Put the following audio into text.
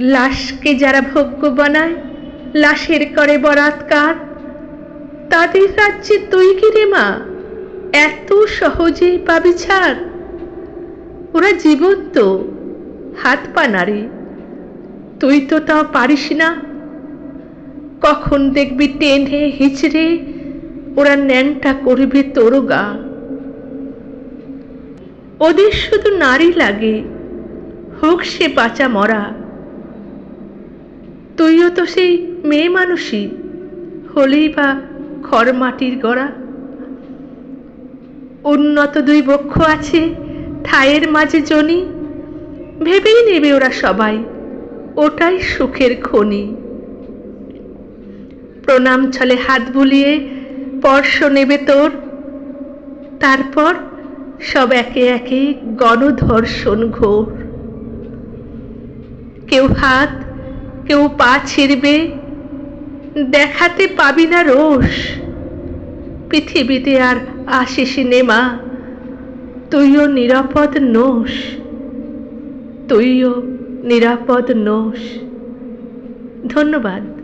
লাশকে যারা ভোগ্য বানায়, লাশের করে বরাৎকার তাদের রাজ্যে তুই কি রে মা? এত সহজেই পাবি ছাড়। ওরা জীবন্ত, হাত পা নাড়ে। তুই তো তাও পারিস না। কখন দেখবি টেনে হিচড়ে ওরা ন্যাংটা করবে তোর গা। ওদের শুধু নারী লাগে, হোক সে বাঁচা মরা। তুইও তো সেই মেয়ে মানুষই। হলেই বা খড় মাটির গড়া। উন্নত দুই বক্ষ আছে ঠায়ের মাঝে জনি। ভেবেই নেবে ওরা সবাই, ওটাই সুখের খনি। প্রণাম ছলে হাত বুলিয়ে স্পর্শ নেবে তোর। তারপর সব একে একে গণধর্ষণ ঘোর। কেউ হাত কেউ পা ছিঁড়বে, দেখাতে পাবি না রোষ। পৃথিবীতে আর আসিস নেমা তুইও নিরাপদ নোষ। তুইও নিরাপদ নোষ। ধন্যবাদ।